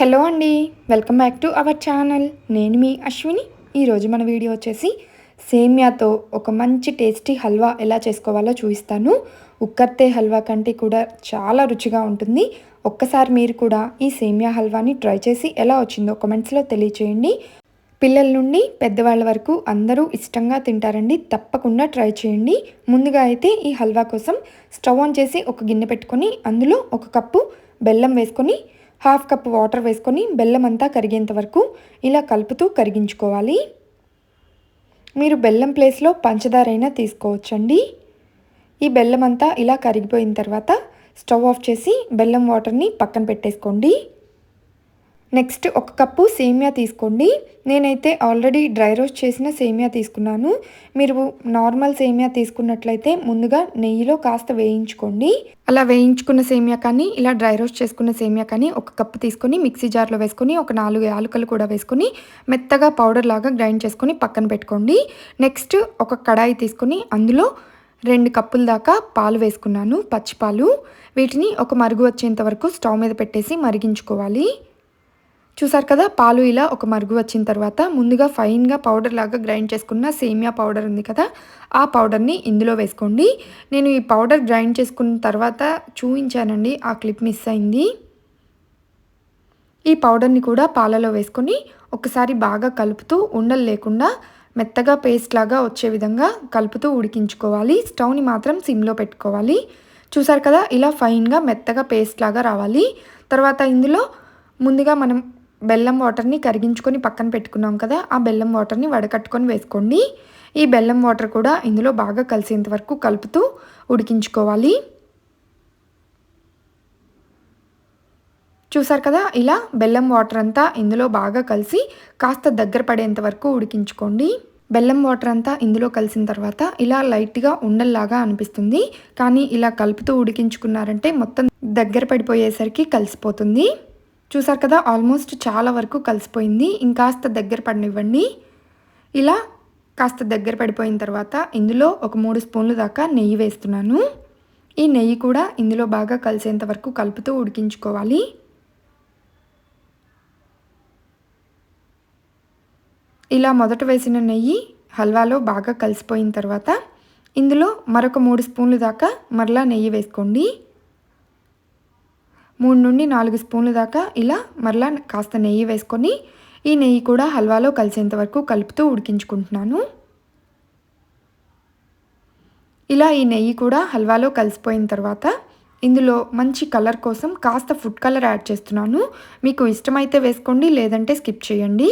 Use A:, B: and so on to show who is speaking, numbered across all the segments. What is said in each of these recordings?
A: Hello అండి welcome back to our channel. నేను మీ అశ్విని. ఈరోజు మన వీడియో వచ్చేసి సేమియాతో ఒక మంచి టేస్టీ హల్వా ఎలా చేసుకోవాలో చూపిస్తాను. ఉక్కర్తే హల్వా కంటే కూడా చాలా రుచిగా ఉంటుంది. ఒక్కసారి మీరు కూడా ఈ సేమియా హల్వాని ట్రై చేసి ఎలా వచ్చిందో కమెంట్స్లో తెలియచేయండి. పిల్లల నుండి పెద్దవాళ్ళ వరకు అందరూ ఇష్టంగా తింటారండి. తప్పకుండా ట్రై చేయండి. ముందుగా అయితే ఈ హల్వా కోసం స్టవ్ ఆన్ చేసి ఒక గిన్నె పెట్టుకొని అందులో ఒక కప్పు బెల్లం వేసుకొని హాఫ్ కప్ వాటర్ వేసుకొని బెల్లం అంతా కరిగేంత వరకు ఇలా కలుపుతూ కరిగించుకోవాలి. మీరు బెల్లం ప్లేస్లో పంచదార అయినా తీసుకోవచ్చండి. ఈ బెల్లం అంతా ఇలా కరిగిపోయిన తర్వాత స్టవ్ ఆఫ్ చేసి బెల్లం వాటర్ని పక్కన పెట్టేసుకోండి. నెక్స్ట్ ఒక కప్పు సేమియా తీసుకోండి. నేనైతే ఆల్రెడీ డ్రై రోస్ట్ చేసిన సేమియా తీసుకున్నాను. మీరు నార్మల్ సేమియా తీసుకున్నట్లయితే ముందుగా నెయ్యిలో కాస్త వేయించుకోండి. అలా వేయించుకున్న సేమియా కానీ ఇలా డ్రై రోస్ట్ చేసుకున్న సేమియా కానీ ఒక కప్పు తీసుకొని మిక్సీ జార్లో వేసుకొని ఒక నాలుగు యాలకులు కూడా వేసుకొని మెత్తగా పౌడర్ లాగా గ్రైండ్ చేసుకొని పక్కన పెట్టుకోండి. నెక్స్ట్ ఒక కడాయి తీసుకొని అందులో రెండు కప్పుల దాకా పాలు వేసుకున్నాను పచ్చిపాలు. వీటిని ఒక మరుగు వచ్చేంత వరకు స్టవ్ మీద పెట్టేసి మరిగించుకోవాలి. చూసారు కదా పాలు ఇలా ఒక మరుగు వచ్చిన తర్వాత ముందుగా ఫైన్గా పౌడర్ లాగా గ్రైండ్ చేసుకున్న సేమియా పౌడర్ ఉంది కదా ఆ పౌడర్ని ఇందులో వేసుకోండి. నేను ఈ పౌడర్ గ్రైండ్ చేసుకున్న తర్వాత చూపించానండి ఆ క్లిప్ మిస్ అయింది. ఈ పౌడర్ని కూడా పాలలో వేసుకొని ఒకసారి బాగా కలుపుతూ ఉండలు లేకుండా మెత్తగా పేస్ట్ లాగా వచ్చే విధంగా కలుపుతూ ఉడికించుకోవాలి. స్టవ్ని మాత్రం సిమ్లో పెట్టుకోవాలి. చూసారు కదా ఇలా ఫైన్గా మెత్తగా పేస్ట్ లాగా రావాలి. తర్వాత ఇందులో ముందుగా మనం బెల్లం వాటర్ని కరిగించుకొని పక్కన పెట్టుకున్నాం కదా ఆ బెల్లం వాటర్ని వడకట్టుకొని వేసుకోండి. ఈ బెల్లం వాటర్ కూడా ఇందులో బాగా కలిసేంత వరకు కలుపుతూ ఉడికించుకోవాలి. చూసారు కదా ఇలా బెల్లం వాటర్ అంతా ఇందులో బాగా కలిసి కాస్త దగ్గర పడేంత వరకు ఉడికించుకోండి. బెల్లం వాటర్ అంతా ఇందులో కలిసిన తర్వాత ఇలా లైట్గా ఉండల్లాగా అనిపిస్తుంది. కానీ ఇలా కలుపుతూ ఉడికించుకున్నారంటే మొత్తం దగ్గర పడిపోయేసరికి కలిసిపోతుంది. చూసారు కదా ఆల్మోస్ట్ చాలా వరకు కలిసిపోయింది. ఇంకాస్త దగ్గర పడినివ్వండి. ఇలా కాస్త దగ్గర పడిపోయిన తర్వాత ఇందులో ఒక మూడు స్పూన్లు దాకా నెయ్యి వేస్తున్నాను. ఈ నెయ్యి కూడా ఇందులో బాగా కలిసేంత వరకు కలుపుతూ ఉడికించుకోవాలి. ఇలా మొదట వేసిన నెయ్యి హల్వాలో బాగా కలిసిపోయిన తర్వాత ఇందులో మరొక మూడు స్పూన్లు దాకా మరలా నెయ్యి వేసుకోండి. మూడు నుండి నాలుగు స్పూన్ల దాకా ఇలా మరలా కాస్త నెయ్యి వేసుకొని ఈ నెయ్యి కూడా హల్వాలో కలిసేంత వరకు కలుపుతూ ఉడికించుకుంటున్నాను. ఇలా ఈ నెయ్యి కూడా హల్వాలో కలిసిపోయిన తర్వాత ఇందులో మంచి కలర్ కోసం కాస్త ఫుడ్ కలర్ యాడ్ చేస్తున్నాను. మీకు ఇష్టమైతే వేసుకోండి లేదంటే స్కిప్ చేయండి.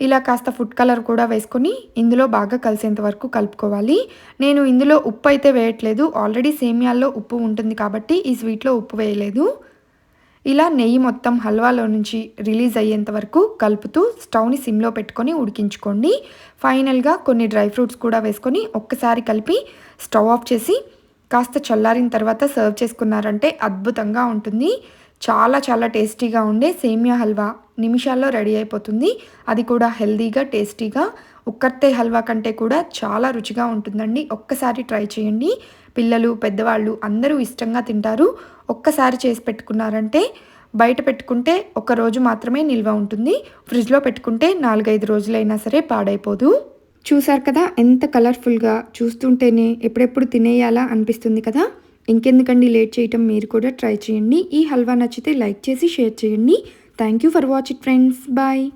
A: ఇలా కాస్త ఫుడ్ కలర్ కూడా వేసుకొని ఇందులో బాగా కలిసేంత వరకు కలుపుకోవాలి. నేను ఇందులో ఉప్పు అయితే వేయట్లేదు. ఆల్రెడీ సేమియాల్లో ఉప్పు ఉంటుంది కాబట్టి ఈ స్వీట్లో ఉప్పు వేయలేదు. ఇలా నెయ్యి మొత్తం హల్వాలో నుంచి రిలీజ్ అయ్యేంత వరకు కలుపుతూ స్టవ్ని సిమ్లో పెట్టుకొని ఉడికించుకోండి. ఫైనల్గా కొన్ని డ్రై ఫ్రూట్స్ కూడా వేసుకొని ఒక్కసారి కలిపి స్టవ్ ఆఫ్ చేసి కాస్త చల్లారిన తర్వాత సర్వ్ చేసుకున్నారంటే అద్భుతంగా ఉంటుంది. చాలా చాలా టేస్టీగా ఉండే సేమియా హల్వా నిమిషాల్లో రెడీ అయిపోతుంది. అది కూడా హెల్దీగా టేస్టీగా ఉక్కర్తే హల్వా కంటే కూడా చాలా రుచిగా ఉంటుందండి. ఒక్కసారి ట్రై చేయండి. పిల్లలు పెద్దవాళ్ళు అందరూ ఇష్టంగా తింటారు. ఒక్కసారి చేసి పెట్టుకున్నారంటే బయట పెట్టుకుంటే ఒక రోజు మాత్రమే నిల్వ ఉంటుంది. ఫ్రిడ్జ్లో పెట్టుకుంటే నాలుగైదు రోజులైనా సరే పాడైపోదు. చూసారు కదా ఎంత కలర్ఫుల్గా చూస్తుంటేనే ఎప్పుడెప్పుడు తినేయాలా అనిపిస్తుంది కదా? ఇంకెందుకండి లేట్ చేయటం మీరు కూడా ట్రై చేయండి. ఈ హల్వా నచ్చితే లైక్ చేసి షేర్ చేయండి. Thank you for watch it friends bye